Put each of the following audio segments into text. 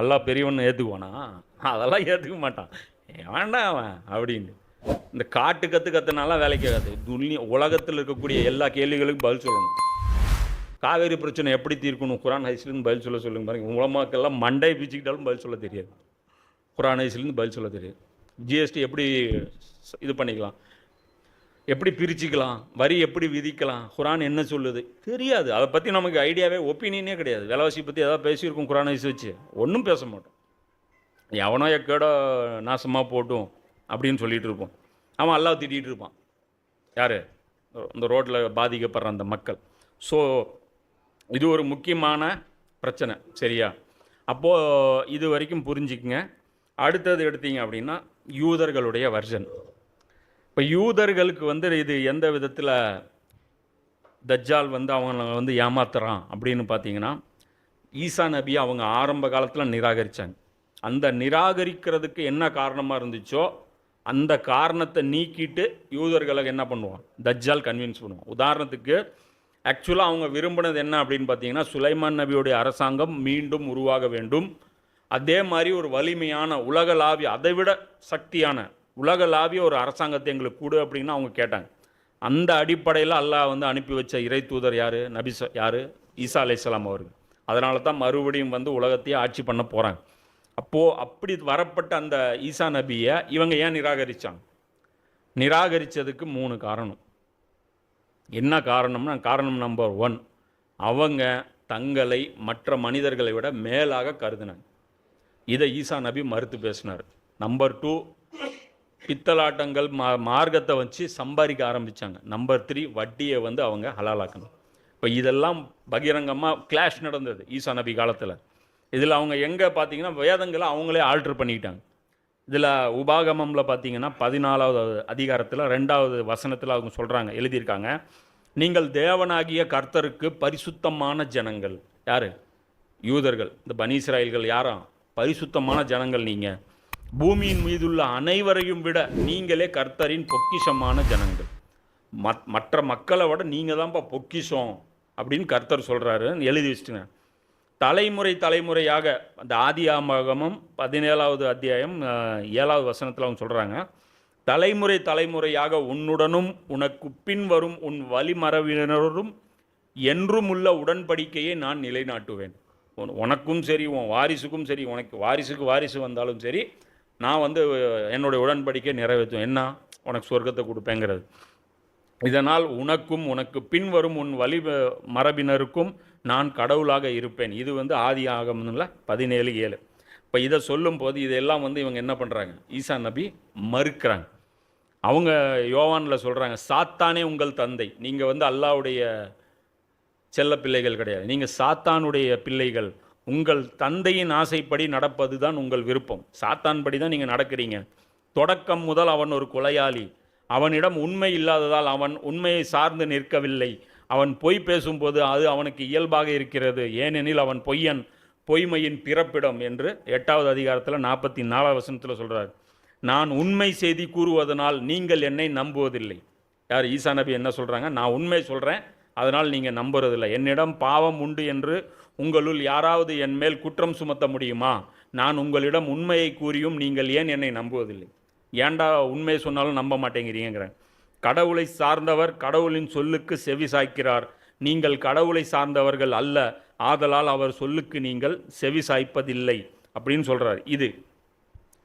நல்லா பெரியவன் ஏற்றுக்குவானா அதெல்லாம் ஏற்றுக்க மாட்டான். வேண்டாம் அவன் அப்படின்னு. இந்த காட்டு கற்று கற்றுனாலாம் வேலைக்கு ஆகாது துல்லிய உலகத்தில் இருக்கக்கூடிய எல்லா கேள்விகளுக்கும் பதில் சொல்லணும். காவேரி பிரச்சனை எப்படி தீர்க்கணும்? குரான் ஹைஸ்லேருந்து பதில் சொல்ல சொல்லுங்க பாருங்க. உலமாக்கெல்லாம் மண்டை பிச்சுக்கிட்டாலும் பதில் சொல்ல தெரியாது. குரான் ஹைஸ்லேருந்து பதில் சொல்ல தெரியாது. ஜிஎஸ்டி எப்படி இது பண்ணிக்கலாம்? எப்படி பிரிச்சுக்கலாம்? வரி எப்படி விதிக்கலாம்? குரான் என்ன சொல்லுது? தெரியாது. அதை பற்றி நமக்கு ஐடியாவே ஒப்பீனியனே கிடையாது. விலைவாசி பற்றி ஏதாவது பேசியிருக்கோம் குரானை வச்சு. ஒன்றும் பேச மாட்டோம். எவனோ எக்கேடோ நாசமாக போட்டும் அப்படின்னு சொல்லிகிட்டு இருப்போம். அவன் அல்லாஹ் திட்டிகிட்டு இருப்பான். யார்? இந்த ரோட்டில் பாதிக்கப்படுற அந்த மக்கள். ஸோ இது ஒரு முக்கியமான பிரச்சனை. சரியா? அப்போது இது வரைக்கும் புரிஞ்சுக்குங்க. அடுத்தது எடுத்தீங்க அப்படின்னா யூதர்களுடைய வர்ஷன் இப்போ யூதர்களுக்கு வந்து இது எந்த விதத்தில் தஜ்ஜால் வந்து அவங்கள வந்து ஏமாத்துறான் அப்படின்னு பார்த்தீங்கன்னா ஈசா நபி அவங்க ஆரம்ப காலத்தில் நிராகரித்தாங்க அந்த நிராகரிக்கிறதுக்கு என்ன காரணமாக இருந்துச்சோ அந்த காரணத்தை நீக்கிட்டு யூதர்களை என்ன பண்ணுவான்? தஜ்ஜால் கன்வின்ஸ் பண்ணுவான். உதாரணத்துக்கு ஆக்சுவலாக அவங்க விரும்பினது என்ன அப்படின்னு பார்த்தீங்கன்னா சுலைமான் நபியுடைய அரசாங்கம் மீண்டும் உருவாக வேண்டும். அதே மாதிரி ஒரு வலிமையான உலகளாவிய அதை விட சக்தியான உலகளாவிய ஒரு அரசாங்கத்தை எங்களுக்கு கொடு அப்படின்னு அவங்க கேட்டாங்க. அந்த அடிப்படையில் அல்லாஹ் வந்து அனுப்பி வச்ச இறை தூதர் யார்? நபி யார்? ஈசா அலை இஸ்லாம் அவர்கள். அதனால தான் மறுபடியும் வந்து உலகத்தையே ஆட்சி பண்ண போகிறாங்க அப்போது அப்படி வரப்பட்ட அந்த ஈசா நபியை இவங்க ஏன் நிராகரித்தாங்க நிராகரித்ததுக்கு மூணு காரணம். என்ன காரணம்னா காரணம் நம்பர் ஒன் அவங்க தங்களை மற்ற மனிதர்களை விட மேலாக கருதினாங்க. இதை ஈசா நபி மறுத்து பேசினார். நம்பர் டூ பித்தலாட்டங்கள் மா மார்க்கத்தை வச்சு சம்பாதிக்க ஆரம்பித்தாங்க நம்பர் த்ரீ வட்டியை வந்து அவங்க ஹலாலாக்கணும். இப்போ இதெல்லாம் பகிரங்கமாக கிளாஷ் நடந்தது ஈசா நபி காலத்தில். இதில் அவங்க எங்கே பார்த்தீங்கன்னா வேதங்களை அவங்களே ஆல்ட்ரு பண்ணிக்கிட்டாங்க. இதில் உபாகமம்ல பார்த்தீங்கன்னா பதினாலாவது அதிகாரத்தில் ரெண்டாவது வசனத்தில் அவங்க சொல்கிறாங்க எழுதியிருக்காங்க. நீங்கள் தேவனாகிய கர்த்தருக்கு பரிசுத்தமான ஜனங்கள். யார்? யூதர்கள். இந்த பனீஸ்ராயல்கள் யாரா? பரிசுத்தமான ஜனங்கள் நீங்கள் பூமியின் மீதுள்ள அனைவரையும் விட நீங்களே கர்த்தரின் பொக்கிஷமான ஜனங்கள். மத் மற்ற மக்களை விட நீங்கள் தான்ப்பா பொக்கிஷம் அப்படின்னு கர்த்தர் சொல்கிறாரு எழுதி வச்சுட்டுங்க தலைமுறை தலைமுறையாக அந்த ஆதி ஆமகமும் பதினேழாவது அத்தியாயம் ஏழாவது வசனத்தில் அவங்க சொல்கிறாங்க தலைமுறை தலைமுறையாக உன்னுடனும் உனக்கு பின் வரும் உன் வழிமரவினரும் என்றும் உள்ள உடன்படிக்கையை நான் நிலைநாட்டுவேன். உனக்கும் சரி உன் வாரிசுக்கும் சரி உனக்கு வாரிசுக்கு வாரிசு வந்தாலும் சரி நான் வந்து என்னுடைய உடன்படிக்கை நிறைவேற்றுவேன் என்ன? உனக்கு சொர்க்கத்தை கொடுப்பேங்கிறது. இதனால் உனக்கும் உனக்கு பின்வரும் உன் வழி மரபினருக்கும் நான் கடவுளாக இருப்பேன். இது வந்து ஆதி ஆகமம்ல பதினேழு ஏழு. இப்போ இதை சொல்லும்போது இதெல்லாம் வந்து இவங்க என்ன பண்ணுறாங்க ஈசா நபி மறுக்கிறாங்க. அவங்க யோவானில் சொல்கிறாங்க சாத்தானே உங்கள் தந்தை. நீங்கள் வந்து அல்லாவுடைய செல்ல பிள்ளைகள் கிடையாது. நீங்கள் சாத்தானுடைய பிள்ளைகள். உங்கள் தந்தையின் ஆசைப்படி நடப்பது தான் உங்கள் விருப்பம். சாத்தான் படி தான் நீங்கள் நடக்கிறீங்க. தொடக்கம் முதல் அவன் ஒரு கொலையாளி. அவனிடம் உண்மை இல்லாததால் அவன் உண்மையை சார்ந்து நிற்கவில்லை. அவன் பொய் பேசும்போது அது அவனுக்கு இயல்பாக இருக்கிறது. ஏனெனில் அவன் பொய்யன் பொய்மையின் பிறப்பிடம் என்று எட்டாவது அதிகாரத்தில் நாற்பத்தி நாலாவது வசனத்தில் சொல்கிறார் நான் உண்மை செய்தி கூறுவதனால் நீங்கள் என்னை நம்புவதில்லை. யார்? ஈசா நபி என்ன சொல்கிறாங்க நான் உண்மை சொல்கிறேன் அதனால் நீங்கள் நம்புறதில்லை. என்னிடம் பாவம் உண்டு என்று உங்களுள் யாராவது என் மேல் குற்றம் சுமத்த முடியுமா? நான் உங்களிடம் உண்மையை கூறியும் நீங்கள் ஏன் என்னை நம்புவதில்லை? ஏன்டா உண்மை சொன்னாலும் நம்ப மாட்டேங்கிறீங்கிறேன் கடவுளை சார்ந்தவர் கடவுளின் சொல்லுக்கு செவி சாய்க்கிறார். நீங்கள் கடவுளை சார்ந்தவர்கள் அல்ல ஆதலால் அவர் சொல்லுக்கு நீங்கள் செவி சாய்ப்பதில்லை அப்படின்னு சொல்கிறார் இது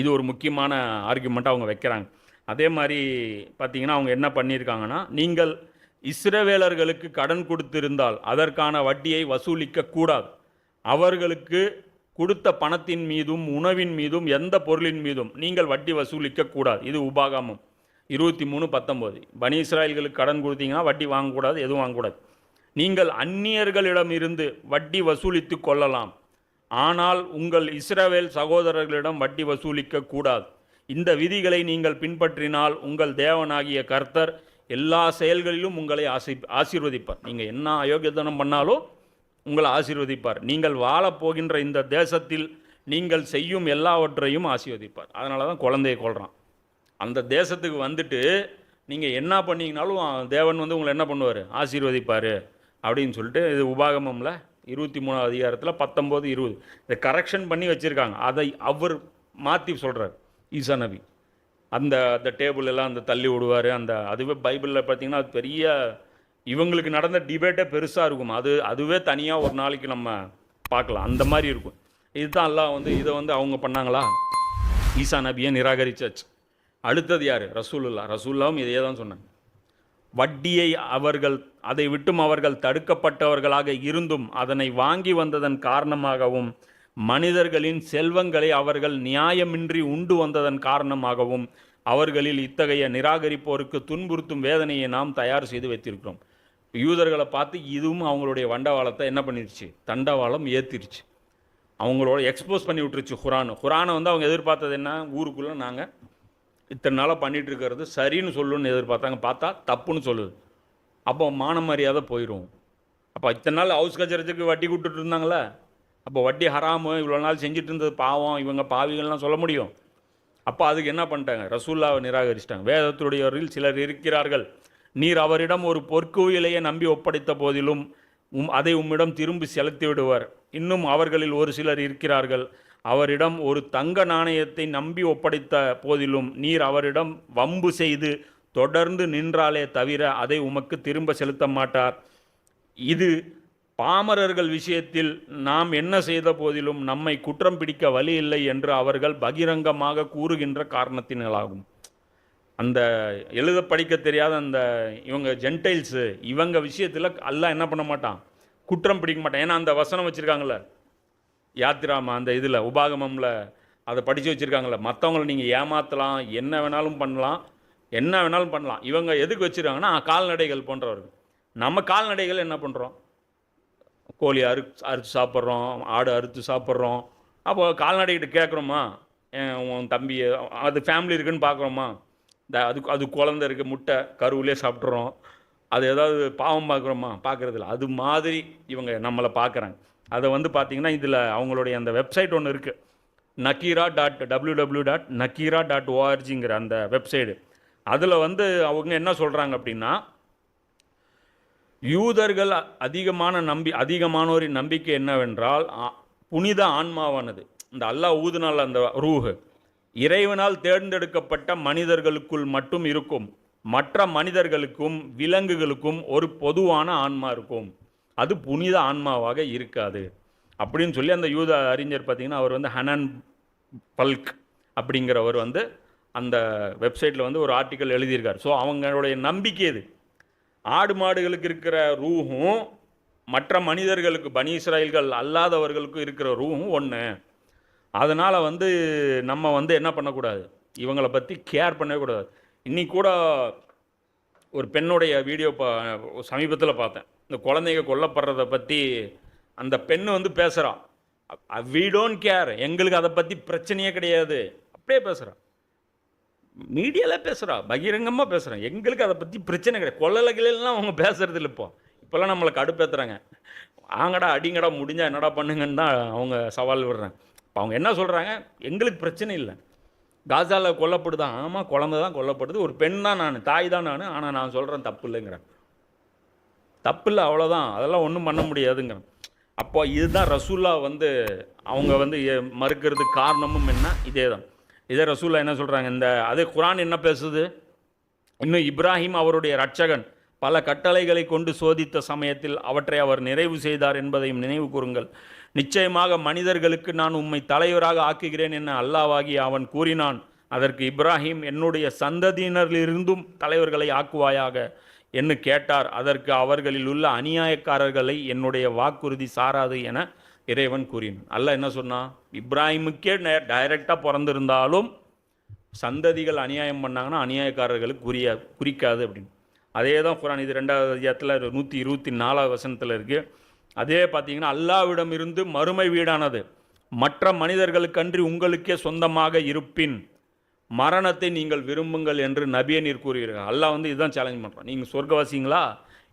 இது ஒரு முக்கியமான ஆர்குமெண்ட்டாக அவங்க வைக்கிறாங்க. அதே மாதிரி பார்த்தீங்கன்னா அவங்க என்ன பண்ணியிருக்காங்கன்னா நீங்கள் இஸ்ரவேலர்களுக்கு கடன் கொடுத்திருந்தால் அதற்கான வட்டியை வசூலிக்க கூடாது. அவர்களுக்கு கொடுத்த பணத்தின் மீதும் உணவின் மீதும் எந்த பொருளின் மீதும் நீங்கள் வட்டி வசூலிக்க கூடாது. இது உபாகமம். இருபத்தி மூணு பத்தொம்போது பனி இஸ்ராயல்களுக்கு கடன் கொடுத்தீங்கன்னா வட்டி வாங்கக்கூடாது எதுவும் வாங்கக்கூடாது. நீங்கள் அந்நியர்களிடமிருந்து வட்டி வசூலித்து கொள்ளலாம். ஆனால் உங்கள் இஸ்ரவேல் சகோதரர்களிடம் வட்டி வசூலிக்க கூடாது. இந்த விதிகளை நீங்கள் பின்பற்றினால் உங்கள் தேவனாகிய கர்த்தர் எல்லா செயல்களிலும் உங்களை ஆசி ஆசீர்வதிப்பார். நீங்கள் என்ன அயோக்கியதனம் பண்ணாலும் உங்களை ஆசீர்வதிப்பார். நீங்கள் வாழப்போகின்ற இந்த தேசத்தில் நீங்கள் செய்யும் எல்லாவற்றையும் ஆசீர்வதிப்பார். அதனால தான் குழந்தையை கொள்கிறான் அந்த தேசத்துக்கு வந்துட்டு நீங்கள் என்ன பண்ணீங்கனாலும் தேவன் வந்து உங்களை என்ன பண்ணுவார்? ஆசீர்வதிப்பார் அப்படின்னு சொல்லிட்டு இது உபாகமம்ல இருபத்தி மூணாவது அதிகாரத்தில் பத்தொம்போது இருபது. இதை கரெக்ஷன் பண்ணி வச்சுருக்காங்க. அதை அவர் மாற்றி சொல்கிறார் ஈசா நபி. அந்த அந்த டேபிள் எல்லாம் அந்த தள்ளி விடுவார். அந்த அதுவே பைபிளில் பார்த்தீங்கன்னா அது பெரிய இவங்களுக்கு நடந்த டிபேட்டே பெருசாக இருக்கும். அது அதுவே தனியாக ஒரு நாளைக்கு நம்ம பார்க்கலாம். அந்த மாதிரி இருக்கும். இதுதான் எல்லாம் வந்து இதை வந்து அவங்க பண்ணாங்களா? ஈசா நபியை நிராகரிச்சாச்சு. அடுத்தது யார்? ரசூலுல்லா. ரசூல்லாவும் இதையே தான் சொன்னாங்க. வட்டியை அவர்கள் அதை விட்டும் அவர்கள் தடுக்கப்பட்டவர்களாக இருந்தும் அதனை வாங்கி வந்ததன் காரணமாகவும் மனிதர்களின் செல்வங்களை அவர்கள் நியாயமின்றி உண்டு வந்ததன் காரணமாகவும் அவர்களில் இத்தகைய நிராகரிப்போருக்கு துன்புறுத்தும் வேதனையை நாம் தயார் செய்து வைத்திருக்கிறோம். யூதர்களை பார்த்து இதுவும் அவங்களுடைய வண்டவாளத்தை என்ன பண்ணிருச்சு? தண்டவாளம் ஏற்றிருச்சு அவங்களோட எக்ஸ்போஸ் பண்ணி விட்டுருச்சு குரான். குரானை வந்து அவங்க எதிர்பார்த்தது என்ன? ஊருக்குள்ளே நாங்கள் இத்தனை நாளாக பண்ணிகிட்ருக்கிறது இருக்கிறது சரின்னு சொல்லுன்னு எதிர்பார்த்தாங்க. பார்த்தா தப்புன்னு சொல்லுது. அப்போ மான மரியாதை போயிடும் அப்போ இத்தனை நாள் ஹவுஸ் கச்சரத்துக்கு வட்டி கொடுத்துட்டு இருந்தாங்களே? அப்போ வட்டி ஹராமு இவ்வளோ நாள் செஞ்சுட்டு இருந்தது பாவம் இவங்க பாவிகள்லாம் சொல்ல முடியும். அப்போ அதுக்கு என்ன பண்ணிட்டாங்க? ரசூல்லாவை நிராகரிச்சிட்டாங்க. வேதத்துடையவரில் சிலர் இருக்கிறார்கள். நீர் அவரிடம் ஒரு பொற்குவியலையே நம்பி ஒப்படைத்த போதிலும் உம் அதை உம்மிடம் திரும்பி செலுத்தி விடுவார். இன்னும் அவர்களில் ஒரு சிலர் இருக்கிறார்கள். அவரிடம் ஒரு தங்க நாணயத்தை நம்பி ஒப்படைத்த போதிலும் நீர் அவரிடம் வம்பு செய்து தொடர்ந்து நின்றாலே தவிர அதை உமக்கு திரும்ப செலுத்த மாட்டார். இது பாமரர்கள் விஷயத்தில் நாம் என்ன செய்த போதிலும் நம்மை குற்றம் பிடிக்க வழி இல்லை என்று அவர்கள் பகிரங்கமாக கூறுகின்ற காரணத்தினாலாகும். அந்த எழுத படிக்க தெரியாத அந்த இவங்க ஜென்டைல்ஸு இவங்க விஷயத்தில் அல்ல என்ன பண்ண மாட்டான்? குற்றம் பிடிக்க மாட்டான். ஏன்னா அந்த வசனம் வச்சுருக்காங்கல்ல யாத்திராமா அந்த இதில் உபாகமம்ல அதை படித்து வச்சுருக்காங்களே மற்றவங்கள நீங்கள் ஏமாற்றலாம் என்ன வேணாலும் பண்ணலாம் என்ன வேணாலும் பண்ணலாம். இவங்க எதுக்கு வச்சுருக்காங்கன்னா கால்நடைகள் போன்றவர்கள். நம்ம கால்நடைகள் என்ன பண்ணுறோம் கோழி அறு அறுத்து சாப்பிட்றோம் ஆடு அறுத்து சாப்பிட்றோம். அப்போ கால்நடைகிட்ட கேட்குறோமா? என் உன் தம்பி அது ஃபேமிலி இருக்குன்னு பார்க்குறோமா? இந்த அதுக்கு அது குழந்த இருக்குது முட்டை கருவிலே சாப்பிட்றோம். அது ஏதாவது பாவம் பார்க்குறோமா? பார்க்குறதில்ல. அது மாதிரி இவங்க நம்மளை பார்க்குறாங்க. அதை வந்து பார்த்திங்கன்னா இதில் அவங்களுடைய அந்த வெப்சைட் ஒன்று இருக்குது Nakkeera dot W W dot Nakkeera dot ஓஆர்ஜிங்கிற அந்த வெப்சைடு அதில் வந்து அவங்க என்ன சொல்கிறாங்க அப்படின்னா யூதர்கள் அதிகமான நம்பி அதிகமானோரின் நம்பிக்கை என்னவென்றால் புனித ஆன்மாவானது. இந்த அல்லாஹ் ஊதுனால் அந்த ரூஹு. இறைவனால் தேர்ந்தெடுக்கப்பட்ட மனிதர்களுக்குள் மட்டும் இருக்கும். மற்ற மனிதர்களுக்கும் விலங்குகளுக்கும் ஒரு பொதுவான ஆன்மா இருக்கும். அது புனித ஆன்மாவாக இருக்காது. அப்படின்னு சொல்லி அந்த யூத அறிஞர் பார்த்தீங்கன்னா அவர் வந்து ஹனன் பல்க் அப்படிங்கிறவர் வந்து அந்த வெப்சைட்டில் வந்து ஒரு ஆர்டிக்கல் எழுதியிருக்கார். ஸோ அவங்களுடைய நம்பிக்கை இது. ஆடு மாடுகளுக்கு இருக்கிற ரூஹும் மற்ற மனிதர்களுக்கு பனி இஸ்ராயல்கள் அல்லாதவர்களுக்கும் இருக்கிற ரூஹும் ஒன்று அதனால் வந்து நம்ம வந்து என்ன பண்ணக்கூடாது? இவங்களை பற்றி கேர் பண்ணக்கூடாது இன்னைக்கு கூட ஒரு பெண்ணுடைய வீடியோ பா சமீபத்தில் பார்த்தேன். இந்த குழந்தைங்க கொல்லப்படுறத பற்றி அந்த பெண் வந்து பேசுகிறான் வி டோன்ட் கேர் எங்களுக்கு அதை பற்றி பிரச்சனையே கிடையாது. அப்படியே பேசுகிறான் மீடியாவில் பேசுகிறா பகிரங்கமாக பேசுகிறான் எங்களுக்கு அதை பற்றி பிரச்சனை கிடையாது. கொள்ளலகிலாம் அவங்க பேசுகிறது இல்லை இப்போ. இப்போல்லாம் நம்மளை கடுப்பேற்றுறாங்க ஆங்கடா அடிங்கடா முடிஞ்சால் என்னடா பண்ணுங்கன்னு தான் அவங்க சவால் விடுறாங்க. இப்போ அவங்க என்ன சொல்கிறாங்க எங்களுக்கு பிரச்சனை இல்லை. காசாவில் கொல்லப்படுதான் ஆமாம் குழந்தை தான் கொல்லப்படுது. ஒரு பெண் தான் நான் தாய் தான் நான். ஆனால் நான் சொல்கிறேன் தப்பு இல்லைங்கிறேன். தப்பு இல்லை அவ்வளோதான் அதெல்லாம் ஒன்றும் பண்ண முடியாதுங்கிறேன். அப்போ இதுதான் ரசூல்லா வந்து அவங்க வந்து மறுக்கிறதுக்கு காரணமும் என்ன? இதே தான் இதே ரசூலா என்ன சொல்கிறாங்க இந்த அதே குரான் என்ன பேசுது? இன்னும் இப்ராஹிம் அவருடைய ரட்சகன் பல கட்டளைகளை கொண்டு சோதித்த சமயத்தில் அவற்றை அவர் நிறைவு செய்தார் என்பதையும் நினைவு கூறுங்கள். நிச்சயமாக மனிதர்களுக்கு நான் உம்மை தலைவராக ஆக்குகிறேன் என அல்லாவாகி அவன் கூறினான். அதற்கு இப்ராஹிம் என்னுடைய சந்ததியினரிலிருந்தும் தலைவர்களை ஆக்குவாயாக? என்று கேட்டார். அதற்கு அவர்களில் உள்ள அநியாயக்காரர்களை என்னுடைய வாக்குறுதி சாராது என இறைவன் கூறினான். அல்ல என்ன சொன்னான் இப்ராஹிமுக்கே டைரெக்டாக பிறந்திருந்தாலும் சந்ததிகள் அநியாயம் பண்ணாங்கன்னா அநியாயக்காரர்களுக்கு குறியா குறிக்காது அப்படின்னு. அதே தான் குரான் இது ரெண்டாவது அதிகாரத்தில் நூற்றி இருபத்தி நாலாவது வசனத்தில் இருக்குது அதே பார்த்தீங்கன்னா அல்லாவிடம் இருந்து மறுமை வீடானது. மற்ற மனிதர்களுக்கன்றி உங்களுக்கே சொந்தமாக இருப்பின் மரணத்தை நீங்கள் விரும்புங்கள் என்று நபியை நீர் கூறுகிறீர்கள். அல்லாஹ் வந்து இதுதான் சேலஞ்ச் பண்ணுறோம் நீங்கள் சொர்க்கவாசிங்களா?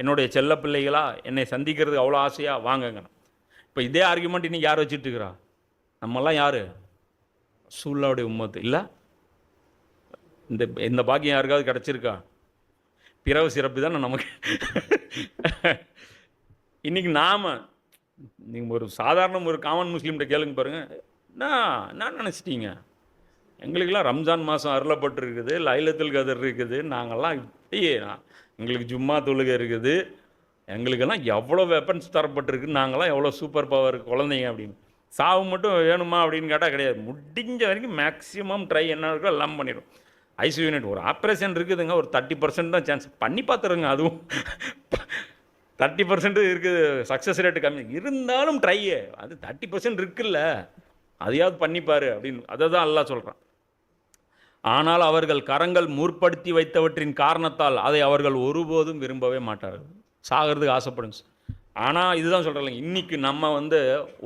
என்னுடைய செல்ல பிள்ளைகளா? என்னை சந்திக்கிறதுக்கு அவ்வளோ ஆசையாக வாங்கங்கண்ணா. இப்போ இதே ஆர்குமெண்ட் இன்றைக்கி யார் வச்சுட்டு இருக்கிறா நம்மெல்லாம் யார்? சூல்லாவுடைய உம்மத்து. இல்லை? இந்த இந்த பாக்கியம் யாருக்காவது கிடச்சிருக்கா? பிறவு சிறப்பு தானே நமக்கு? இன்றைக்கி நாம நீங்கள் ஒரு சாதாரண ஒரு காமன் முஸ்லீம்கிட்ட கேளுங்க பாருங்கள் என்ன நான் நினச்சிட்டீங்க? எங்களுக்கெல்லாம் ரம்ஜான் மாதம் அருளப்பட்டிருக்குது லைலத்தில் கதர் இருக்குது. நாங்கள்லாம் இப்படி எங்களுக்கு ஜும்மா தொழுகை இருக்குது. எங்களுக்கெல்லாம் எவ்வளோ வெப்பன்ஸ் தரப்பட்டிருக்கு நாங்களாம் எவ்வளோ சூப்பர் பவர் குழந்தைங்க அப்படின்னு. சாவு மட்டும் வேணுமா அப்படின்னு கேட்டால் கிடையாது. முடிஞ்ச வரைக்கும் மேக்ஸிமம் ட்ரை என்ன இருக்கோ எல்லாம் பண்ணிடும் ஐசி யூனிட் ஒரு ஆப்ரேஷன் இருக்குதுங்க. ஒரு தேர்ட்டி பர்சன்ட் தான் சான்ஸ் பண்ணி பார்த்துருங்க அதுவும். தேர்ட்டி பர்சன்ட் இருக்குது சக்ஸஸ் ரேட்டு கம்மி. இருந்தாலும் ட்ரையே அது தேர்ட்டி பர்சன்ட் இருக்குல்ல. அதையாவது பண்ணிப்பார் அப்படின்னு. அதை தான் எல்லாம் சொல்கிறான் ஆனால் அவர்கள் கரங்கள் முற்படுத்தி வைத்தவற்றின் காரணத்தால் அதை அவர்கள் ஒருபோதும் விரும்பவே மாட்டார்கள். சாகிறதுக்கு ஆசைப்படுங்க ஆனால் இதுதான் சொல்கிறேன் இன்றைக்கி நம்ம வந்து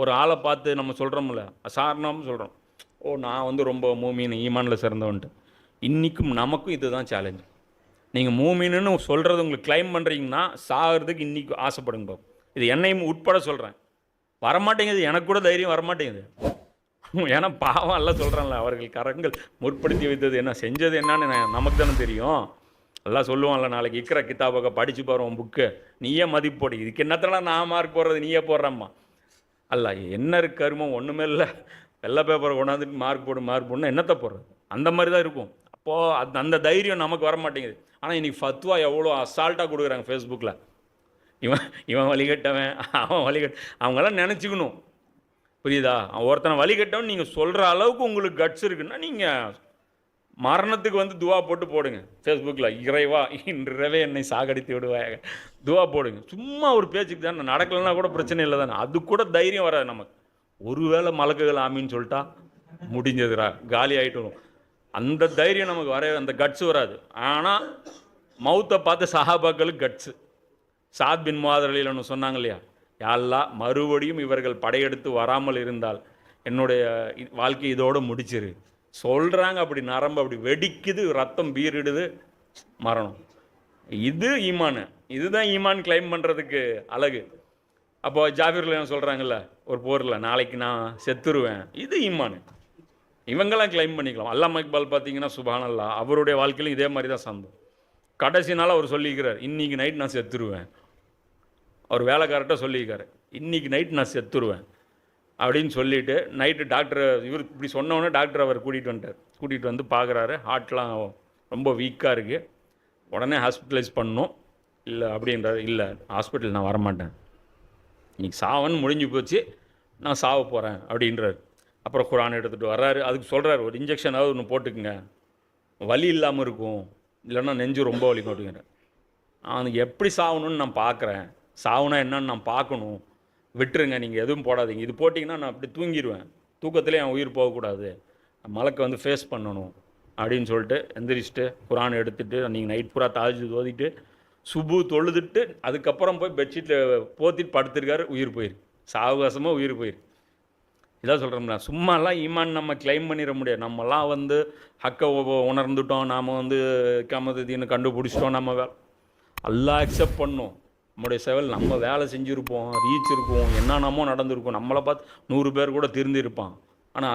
ஒரு ஆளை பார்த்து நம்ம சொல்கிறோம்ல சாரணம் சொல்கிறோம் ஓ நான் வந்து ரொம்ப மூமீன் ஈமானில் சிறந்தவன்ட்டு. இன்றைக்கும் நமக்கும் இதுதான் சேலஞ்சு நீங்கள் மூமீனுன்னு சொல்கிறது உங்களுக்கு கிளைம் பண்ணுறீங்கன்னா சாகிறதுக்கு இன்றைக்கி ஆசைப்படுங்க இது என்னையும் உட்பட சொல்கிறேன் வரமாட்டேங்குது எனக்கு கூட தைரியம் வரமாட்டேங்குது. ஏன்னா பாவம் எல்லாம் சொல்கிறான்ல அவர்கள் கரங்கள் முற்படுத்தி வைத்தது என்ன செஞ்சது என்னன்னு நமக்கு தானே தெரியும். எல்லாம் சொல்லுவான்ல நாளைக்கு இக்கிற கித்தாபக்க படித்து போகிறோம் புக்கு நீயே மதிப்பு போடு. இதுக்கு என்னத்தடா நான் மார்க் போடுறது நீயே போடுறம்மா. அல்ல என்ன இருக்கு கருமம் ஒன்றுமே இல்லை. வெள்ளை பேப்பரை கொண்டாந்துட்டு மார்க் போடு மார்க் போடணும் என்னத்தை போடுறது? அந்த மாதிரி தான் இருக்கும். அப்போது அந்த அந்த தைரியம் நமக்கு வர மாட்டேங்குது ஆனால் இன்றைக்கி ஃபத்வா எவ்வளோ அசால்ட்டாக கொடுக்குறாங்க ஃபேஸ்புக்கில் இவன் இவன் வழிகட்டவன் அவன் வழிகட்ட அவங்களாம் நினச்சிக்கணும். புரியுதா? அவன் ஒருத்தனை வழிகட்டவன் நீங்கள் சொல்கிற அளவுக்கு உங்களுக்கு கட்ஸ் இருக்குன்னா நீங்கள் மரணத்துக்கு வந்து துவா போட்டு போடுங்க. ஃபேஸ்புக்கில் இறைவா இன்றவே என்னை சாகடித்து விடுவாங்க துவா போடுங்க. சும்மா ஒரு பேச்சுக்கு தானே நடக்கலைன்னா கூட பிரச்சனை இல்லை தானே. அது கூட தைரியம் வராது நமக்கு. ஒருவேளை மலக்குகள் ஆமின்னு சொல்லிட்டா முடிஞ்சதுடா காலி ஆகிட்டு வரும். அந்த தைரியம் நமக்கு வர அந்த கட்ஸ் வராது. ஆனால் மௌத்தை பார்த்து சஹாபாக்களுக்கு கட்ஸு சாத் பின் மாதிரில் சொன்னாங்க இல்லையா? யாழ்லா மறுபடியும் இவர்கள் படையெடுத்து வராமல் இருந்தால் என்னுடைய வாழ்க்கை இதோடு முடிச்சிரு. சொல்கிறாங்க அப்படி நரம்பு அப்படி வெடிக்குது ரத்தம் பீரிடுது மரணம். இது ஈமான். இதுதான் ஈமான் கிளைம் பண்ணுறதுக்கு அழகு. அப்போ ஜாபிர்ல சொல்கிறாங்கல்ல ஒரு போரில் நாளைக்கு நான் செத்துருவேன். இது ஈமான். இவங்கெல்லாம் கிளைம் பண்ணிக்கலாம். அல்லாம இக்பால் பார்த்தீங்கன்னா சுபானல்லா அவருடைய வாழ்க்கையிலும் இதே மாதிரி தான் சந்தம் கடைசி நாள் அவர் சொல்லிக்கிறார் இன்றைக்கி நைட் நான் செத்துருவேன். அவர் வேலைக்காரர்கிட்ட சொல்லியிருக்காரு இன்றைக்கி நைட் நான் செத்துருவேன். அப்படின்னு சொல்லிட்டு நைட்டு டாக்டர் இவர் இப்படி சொன்னோன்னே டாக்டர் அவர் கூட்டிகிட்டு வந்துட்டார். கூட்டிகிட்டு வந்து பார்க்குறாரு ஹார்ட்லாம் ரொம்ப வீக்காக இருக்குது உடனே ஹாஸ்பிட்டலைஸ் பண்ணணும். இல்லை அப்படின்றாரு. இல்லை ஹாஸ்பிட்டல் நான் வரமாட்டேன். இன்னைக்கு சாவன்னு முடிஞ்சு போச்சு. நான் சாவ போகிறேன் அப்படின்றார். அப்புறம் குரான் எடுத்துகிட்டு வர்றாரு. அதுக்கு சொல்கிறார் ஒரு இன்ஜெக்ஷனாவது ஒன்று போட்டுக்குங்க. வலி இல்லாமல் இருக்கும். இல்லைன்னா நெஞ்சு ரொம்ப வலிக்கும் அப்படிங்கிற அவனுக்கு எப்படி சாகணும்னு நான் பார்க்குறேன் சாவுனா என்னன்னு நான் பார்க்கணும் விட்டுருங்க நீங்கள் எதுவும் போடாதீங்க. இது போட்டிங்கன்னா நான் அப்படி தூங்கிடுவேன் தூக்கத்திலே என் உயிர் போகக்கூடாது. மலக்கை வந்து ஃபேஸ் பண்ணணும் அப்படின்னு சொல்லிட்டு எந்திரிச்சிட்டு குரான் எடுத்துகிட்டு நீங்கள் நைட் பூரா தாஜி ஓதிட்டு சுபு தொழுதுட்டு அதுக்கப்புறம் போய் பெட்ஷீட்டில் போத்திட்டு படுத்திருக்காரு உயிர் போயிருக்கு சாவகாசமாக உயிர் போயிருக்கு இதான் சொல்கிறோம்ல சும்மாலாம் ஈமான் நம்ம கிளைம் பண்ணிட முடியாது. நம்மலாம் வந்து ஹக்கை உணர்ந்துட்டோம். நாம் வந்து கமதத்தின்னு கண்டுபிடிச்சிட்டோம் நம்ம வேலை. எல்லாம் அக்செப்ட் பண்ணோம். நம்முடைய செவல் நம்ம வேலை செஞ்சுருப்போம் ரீச் இருக்கும் என்னென்னமோ நடந்திருக்கும். நம்மளை பார்த்து நூறு பேர் கூட திருந்திருப்பான். ஆனால்